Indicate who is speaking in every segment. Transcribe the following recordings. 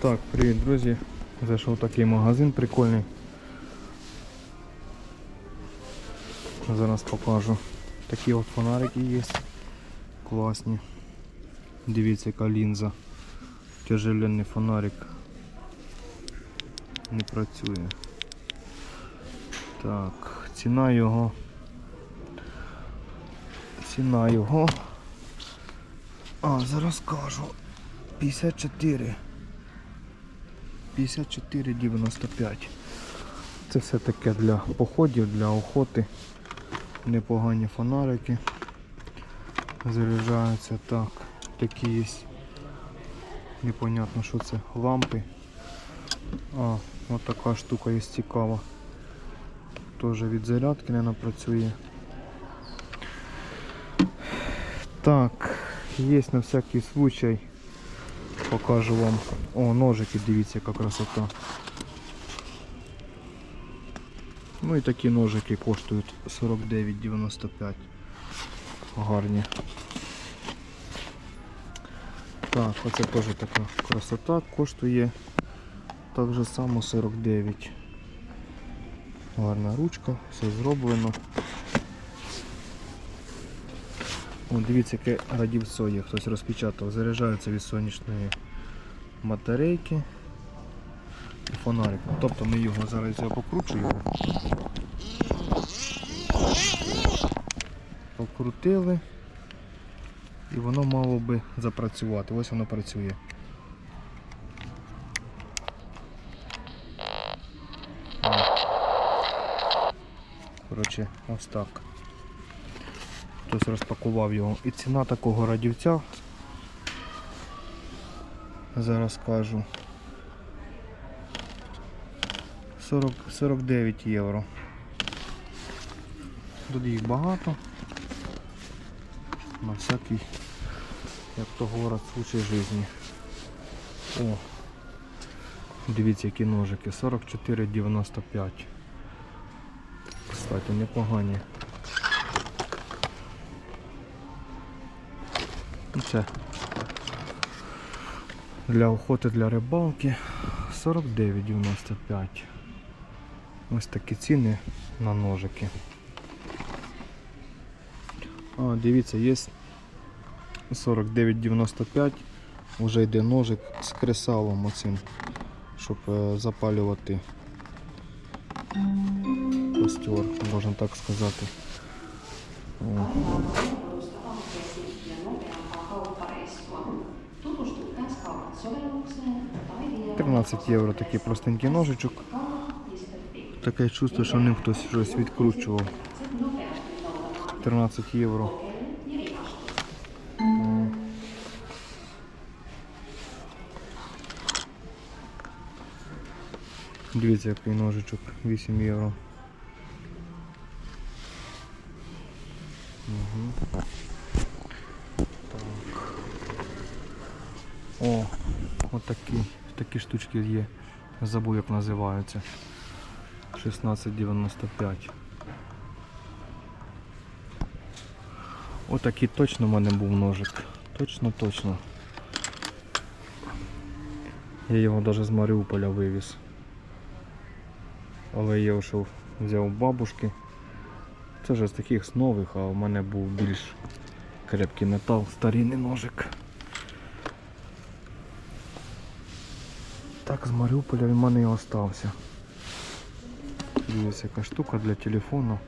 Speaker 1: Так, привіт, друзі. Зайшов такий магазин прикольний. Зараз покажу. Такі от фонарики є. Класні. Дивіться, яка лінза. Тяжеленний фонарик. Не працює. Так, ціна його. Ціна його. А, зараз кажу. 54. 54,95. Це все таке для походів, для охоти. Непогані фонарики. Заряджаються так. Такі є. Непонятно, що це. Лампи. А, от така штука є цікава. Теж від зарядки не працює. Так, є на всякий случай. Покажу вам. О, ножики, дивіться, яка красота. Ну і такі ножики коштують 49,95. Гарні. Так, оце теж така красота коштує так же само 49. Гарна ручка, все зроблено. О, дивіться, яке радівцо є, хтось розпечатав. Заряджається від сонячної батарейки і фонарик. Тобто ми його зараз його. Покрутили і воно мало би запрацювати. Ось воно працює. Коротше, ось так. Хтось розпакував його. І ціна такого радівця, зараз кажу, 40, 49 євро. Тут їх багато. На всякий, як то говорять, случай житті. О, дивіться, які ножики. 44,95. Кстати, непогані. Це для охоти, для рибалки 49,95. Ось такі ціни на ножики. А, дивіться, є 49,95. Вже йде ножик з кресалом оцим, щоб е, запалювати костер, можна так сказати. О. 13 євро такий простенький ножичок. Таке чувство, що ним хтось щось відкручував. 13 євро. Дивіться, який ножичок, 8 євро. Угу. Так. О, от такі, штучки є. Забув як називаються. 16,95. Отакий точно в мене був ножик. Точно, точно. Я його навіть з Маріуполя вивіз. Але я вже взяв у бабушки. Це вже з таких нових, а в мене був більш крепкий метал, старинний ножик. Так, з Маріуполя в мене і остався. Дивіться, яка штука для телефону.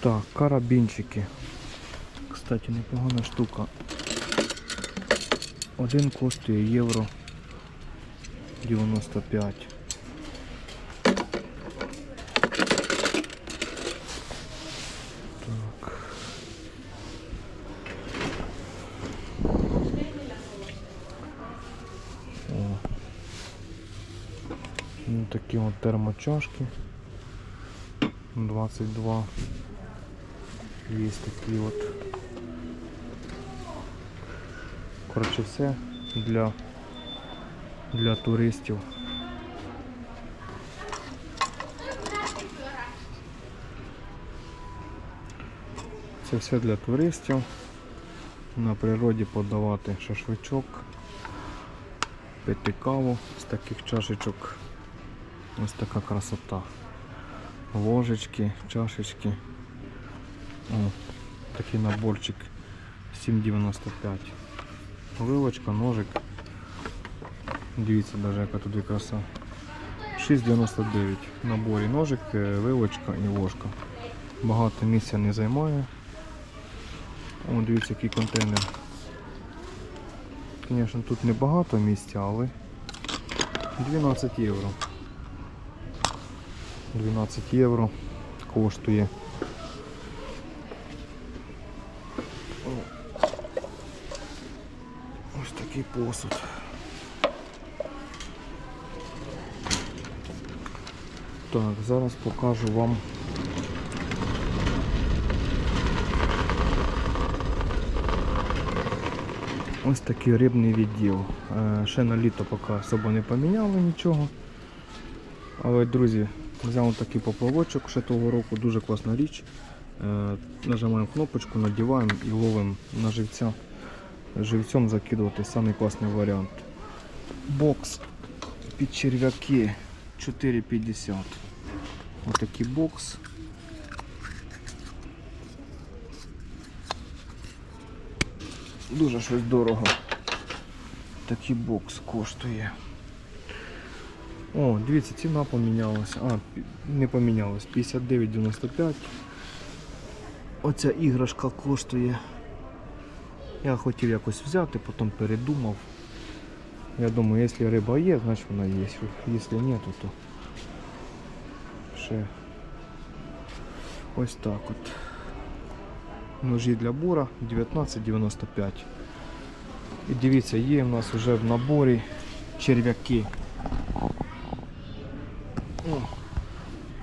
Speaker 1: Так, карабінчики. Кстати, непогана штука. Один коштує євро 95. Такі от термочашки. 22. Є такі от. Коротше, все для, для туристів. Це все для туристів. на природі подавати шашличок, пити каву з таких чашечок. Ось така красота. Ложечки, чашечки. О, такий наборчик 7,95. Вилочка, ножик. Дивіться навіть яка тут краса. 6,99 в наборі ножик, е, вилочка і ложка. Багато місця не займає. О, дивіться, який контейнер. Звісно, тут не багато місця, але 12 євро. 12 євро коштує. Ось такий посуд. Так, зараз покажу вам ось такий рибний відділ. Е, Ще на літо поки особо не поміняли нічого. Але, друзі, взяв такий поплавочок ще того року, дуже класна річ. Е, Нажимаємо кнопочку, надіваємо і ловимо на живця. Живцем закидувати самий класний варіант. Бокс під черв'яки 4,50. Отакий бокс. Дуже щось дорого. Такий бокс коштує. О, дивіться, ціна помінялася. А, не помінялась. 59,95. Оця іграшка коштує. Я хотів якось взяти, потім передумав. Я думаю, якщо риба є, значить вона є. Якщо ні, то, ще ось так от. Ножі для бура 19,95. І дивіться, є в нас вже в наборі черв'яки. О,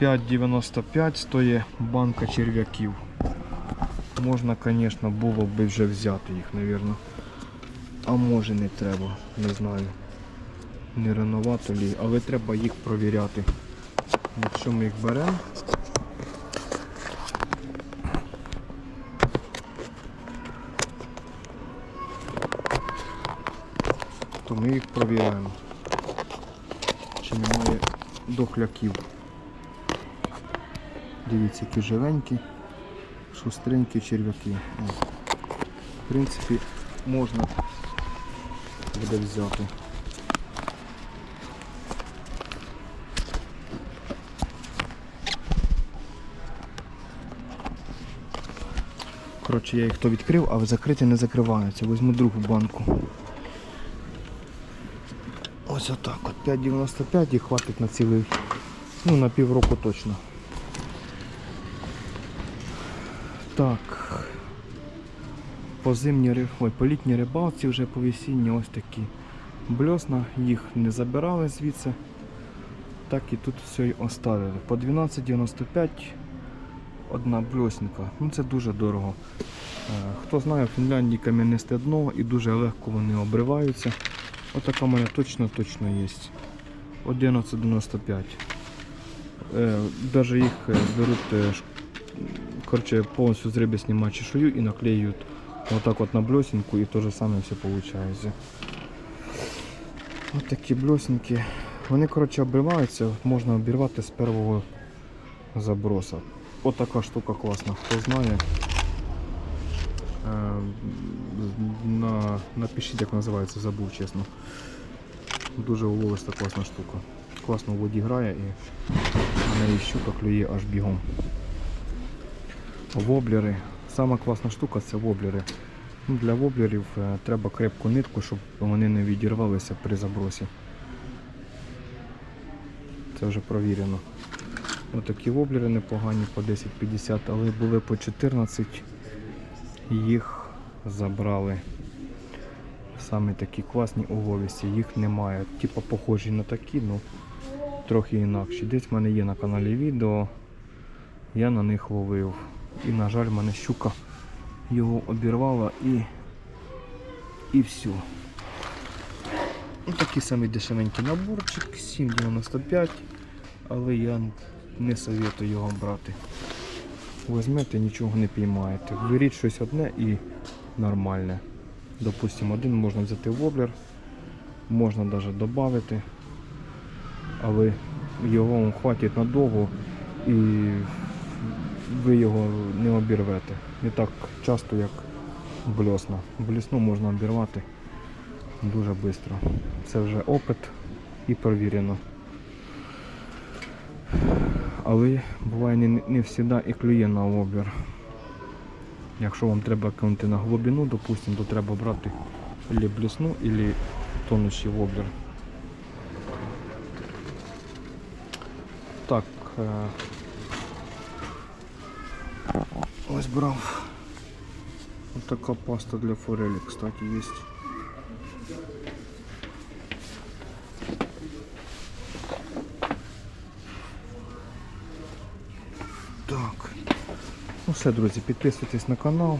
Speaker 1: 5,95 стоїть банка черв'яків. Можна, звісно, було б вже взяти їх, мабуть. А може не треба, не знаю. Не рановато лі, але треба їх провіряти. Якщо ми їх беремо. То ми їх провіряємо. Чи немає дохляків. Дивіться, які живенькі, шустренькі черв'яки. В принципі, можна буде взяти. Коротше, я їх то відкрив, а закриті не закриваються. Візьму другу банку. Ось отак от 5,95 і хватить на цілий, ну на півроку точно. Так. По зимній ой, по літній рибалці вже по весінній ось такі бльосна, їх не забирали звідси. Так і тут все й оставили. По 12,95 одна бльосника. Ну це дуже дорого. Е, Хто знає, в Фінляндії кам'янисте дно і дуже легко вони обриваються. Отака в мене точно точно є. 11,95. Е, Даже їх е, беруть, е, короче, повністю з риби знімають чешую і наклеюють отак от на блесенку і то же саме все виходить. Ось такі блесенки. Вони коротше обриваються, можна обірвати з першого заброса. Ось така штука класна, хто знає. На, напишіть, як називається, забув чесно. Дуже уловиста класна штука. Класно в воді грає і на неї щука клює аж бігом. Воблери. Сама класна штука це воблери. Ну, Для воблерів е, треба крепку нитку, щоб вони не відірвалися при забросі. Це вже провірено. Отакі воблери непогані по 10-50, але були по 14 їх забрали. Саме такі класні уловисті, їх немає. Типа похожі на такі, ну трохи інакші. Десь в мене є на каналі відео, я на них ловив. І на жаль, мене щука його обірвала і, і все. Ось такий самий дешевенький наборчик, 7,95, але я не советую його брати. Візьмете, нічого не піймаєте. Беріть щось одне і нормальне. Допустимо, один можна взяти воблер, можна навіть додати, але його вам хватить надовго і ви його не обірвете. Не так часто, як блесна. Блесну можна обірвати дуже швидко. Це вже опит і перевірено. Але буває не, не завжди і клює на обір. Якщо вам треба кинути на глибину, допустимо, то треба брати або блесну, або тонущий воблер. Так. е, Ось брав. Ось така паста для форелі, кстати, є. Так. Ну все, друзі, підписуйтесь на канал.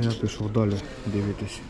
Speaker 1: Я пішов далі дивитись.